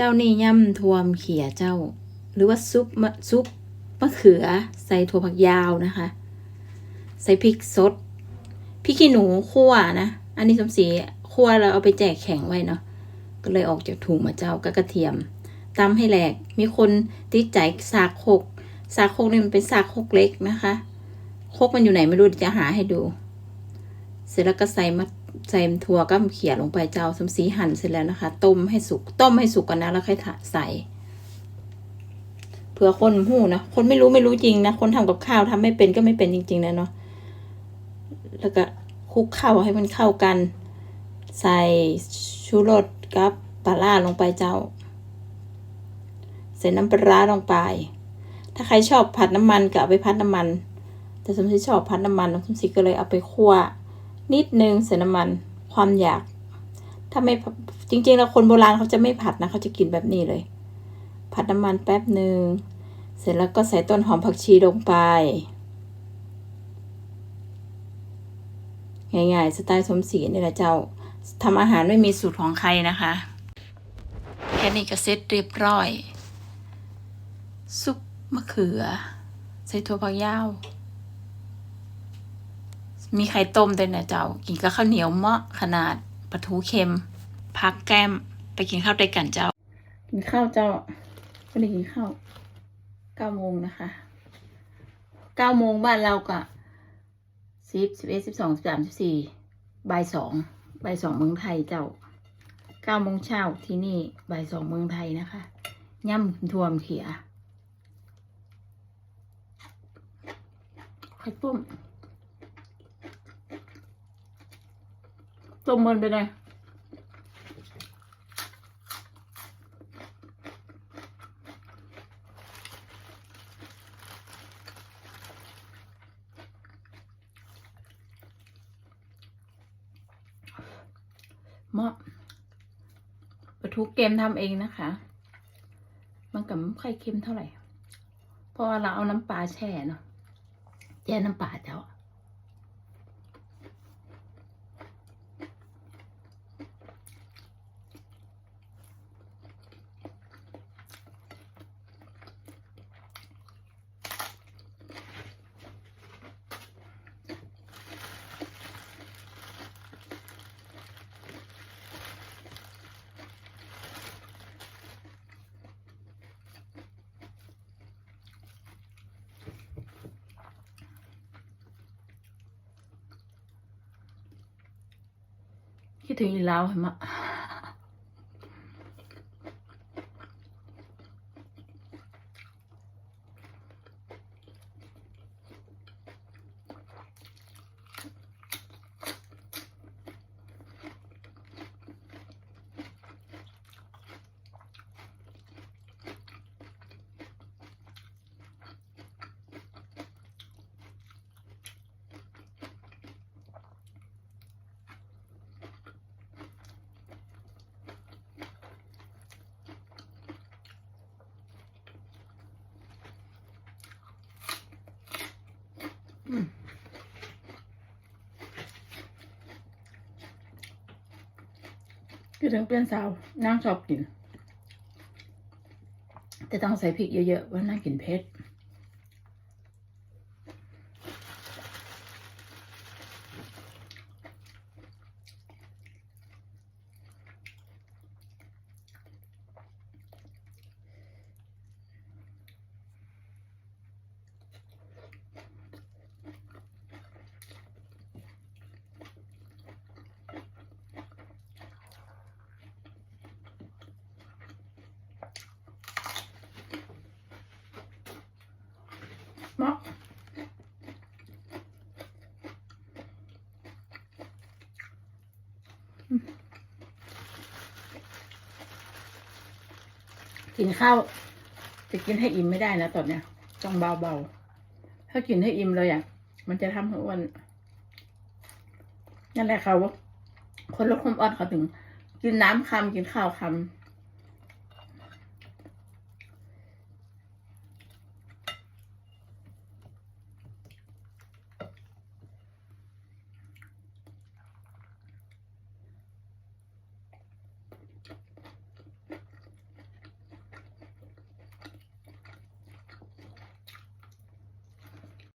เจ้านี่ย่ำทวมเขียเจ้า หรือว่าซุปมะซุปมะเขือ ใส่ถั่วผักยาวนะคะ ใส่พริกสดพริกขี้หนูคั่วนะอันนี้สมศรีคั่วแล้วเอาไปแจกแข็งไว้เนาะก็เลยออกจากถุงมาเจ้าก็กระเทียมตำให้แหลกมีคนติดใจสากโคกสากโคกนี่มันเป็นสากโคกเล็กนะคะโคกมันอยู่ไหนไม่รู้จะหาให้ดู เสร็จแล้วก็ใส่มะ ใส่ถั่วก็เขียลงไปเจ้าสมศรีหั่นเสร็จแล้วนะคะ ต้มให้สุก ต้มให้สุกกันนะแล้วค่อยใส่เผื่อคนหู้นะคนไม่รู้ไม่รู้จริงนะคนทำกับข้าวทำไม่เป็นก็ไม่เป็นจริง ๆนะเนาะแล้วก็คลุกข้าวให้มันเข้ากัน ใส่ชูรสกับปลาล่าลงไปเจ้า ใส่น้ำปลาร้าลงไป ถ้าใครชอบผัดน้ำมันก็เอาไปพัดน้ำมัน แต่สมศรีชอบพัดน้ำมันสมศรีก็เลยเอาไปคั่ว นิดนึงใส่น้ำมันความอยาก ถ้าไม่จริง ๆ แล้วคนโบราณเขาจะไม่ผัดนะเขาจะกินแบบนี้เลย ผัดน้ำมันแป๊บหนึ่งเสร็จแล้วก็ใส่ต้นหอมผักชีลงไปง่ายๆสไตล์สมศรีนี่แหละเจ้าทำอาหารไม่มีสูตรของใครนะคะ แค่นี้ก็เสร็จเรียบร้อย ซุปมะเขือ ใส่ถั่วผักยาว มีไข่ต้มด้วยนะเจ้า กินกับข้าวเหนียวเมาะขนาดปลาทูเค็ม พักแก้มไปกินข้าวด้วยกันเจ้า กินข้าวเจ้าก็ได้กินข้าวเก้าโมงนะคะเก้าโมงบ้านเราก็สิบสิบเอ็ดสิบสองสิบสามสิบสี่บ่ายสองบ่ายสองเมืองไทยเจ้าเก้าโมงเช้าที่นี่บ่ายสองเมืองไทยนะคะย่ำทวมเขียไข่ต้ม ต้มมันไปเลยเหมาะปลาทูเกมทำเองนะคะ มันกับไม่ค่อยเค็มเท่าไหร่ เพราะว่าเราเอาน้ำปลาแช่เนาะแช่น้ำปลาเจ้า คิดถึงอีลาวเห็นไหมะ คิดถึงเป็นสาวนั่งชอบกิน แต่ต้องใส่พริกเยอะๆว่าน่ากินเผ็ด เหมาะกินข้าวจะกินให้อิ่มไม่ได้นะตอนเนี้ยต้องเบาๆ ถ้ากินให้อิ่มเลยอะ มันจะทำให้อ้วนนั่นแหละเขาคนลดความอ้วนเขาถึง กินน้ำคำกินข้าวคำ